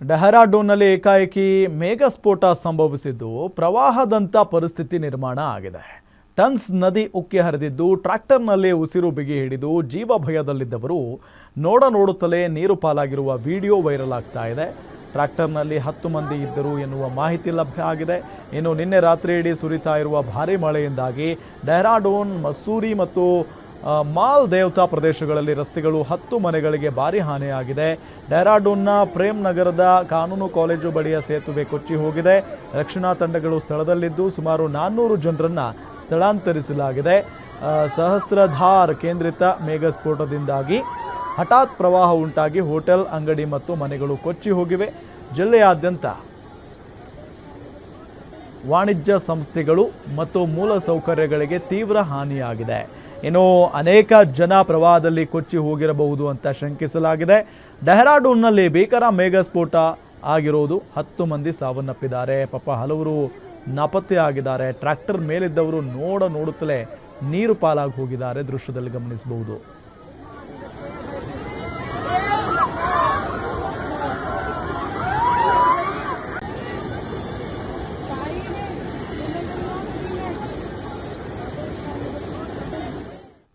ಡೆಹರಾಡೂನ್ನಲ್ಲಿ ಏಕಾಏಕಿ ಮೇಘಸ್ಫೋಟ ಸಂಭವಿಸಿದ್ದು ಪ್ರವಾಹದಂಥ ಪರಿಸ್ಥಿತಿ ನಿರ್ಮಾಣ ಆಗಿದೆ. ಟನ್ಸ್ ನದಿ ಉಕ್ಕಿ ಹರಿದಿದ್ದು ಟ್ರ್ಯಾಕ್ಟರ್ನಲ್ಲಿ ಉಸಿರು ಬಿಗಿ ಹಿಡಿದು ಜೀವ ಭಯದಲ್ಲಿದ್ದವರು ನೋಡ ನೋಡುತ್ತಲೇ ನೀರು ಪಾಲಾಗಿರುವ ವಿಡಿಯೋ ವೈರಲ್ ಆಗ್ತಾ ಇದೆ. ಟ್ರ್ಯಾಕ್ಟರ್ನಲ್ಲಿ ಹತ್ತು ಮಂದಿ ಇದ್ದರು ಎನ್ನುವ ಮಾಹಿತಿ ಲಭ್ಯ ಆಗಿದೆ. ಇನ್ನು ನಿನ್ನೆ ರಾತ್ರಿ ಇಡೀ ಸುರಿತಾ ಇರುವ ಭಾರೀ ಮಳೆಯಿಂದಾಗಿ ಡೆಹ್ರಾಡೂನ್, ಮಸ್ಸೂರಿ ಮತ್ತು ಮಾಲ್ ದೇವತಾ ಪ್ರದೇಶಗಳಲ್ಲಿ ರಸ್ತೆಗಳು ಹತ್ತು ಮನೆಗಳಿಗೆ ಭಾರಿ ಹಾನಿಯಾಗಿದೆ. ಡೆಹ್ರಾಡೂನ್ನ ಪ್ರೇಮ್ ನಗರದ ಕಾನೂನು ಕಾಲೇಜು ಬಳಿಯ ಸೇತುವೆ ಕೊಚ್ಚಿ ಹೋಗಿದೆ. ರಕ್ಷಣಾ ತಂಡಗಳು ಸ್ಥಳದಲ್ಲಿದ್ದು ಸುಮಾರು ನಾನ್ನೂರು ಜನರನ್ನು ಸ್ಥಳಾಂತರಿಸಲಾಗಿದೆ. ಸಹಸ್ರಧಾರ್ ಕೇಂದ್ರಿತ ಮೇಘಸ್ಫೋಟದಿಂದಾಗಿ ಹಠಾತ್ ಪ್ರವಾಹ ಉಂಟಾಗಿ ಹೋಟೆಲ್, ಅಂಗಡಿ ಮತ್ತು ಮನೆಗಳು ಕೊಚ್ಚಿ ಹೋಗಿವೆ. ಜಿಲ್ಲೆಯಾದ್ಯಂತ ವಾಣಿಜ್ಯ ಸಂಸ್ಥೆಗಳು ಮತ್ತು ಮೂಲ ಸೌಕರ್ಯಗಳಿಗೆ ತೀವ್ರ ಹಾನಿಯಾಗಿದೆ. ಇನ್ನು ಅನೇಕ ಜನ ಪ್ರವಾಹದಲ್ಲಿ ಕೊಚ್ಚಿ ಹೋಗಿರಬಹುದು ಅಂತ ಶಂಕಿಸಲಾಗಿದೆ. ಡೆಹ್ರಾಡೂನ್ನಲ್ಲಿ ಭೀಕರ ಮೇಘಸ್ಫೋಟ ಆಗಿರೋದು ಹತ್ತು ಮಂದಿ ಸಾವನ್ನಪ್ಪಿದ್ದಾರೆ. ಪಾಪ ಹಲವರು ನಾಪತ್ತೆ ಆಗಿದ್ದಾರೆ. ಟ್ರ್ಯಾಕ್ಟರ್ ಮೇಲಿದ್ದವರು ನೋಡ ನೋಡುತ್ತಲೇ ನೀರು ಪಾಲಾಗಿ ಹೋಗಿದ್ದಾರೆ. ದೃಶ್ಯದಲ್ಲಿ ಗಮನಿಸಬಹುದು.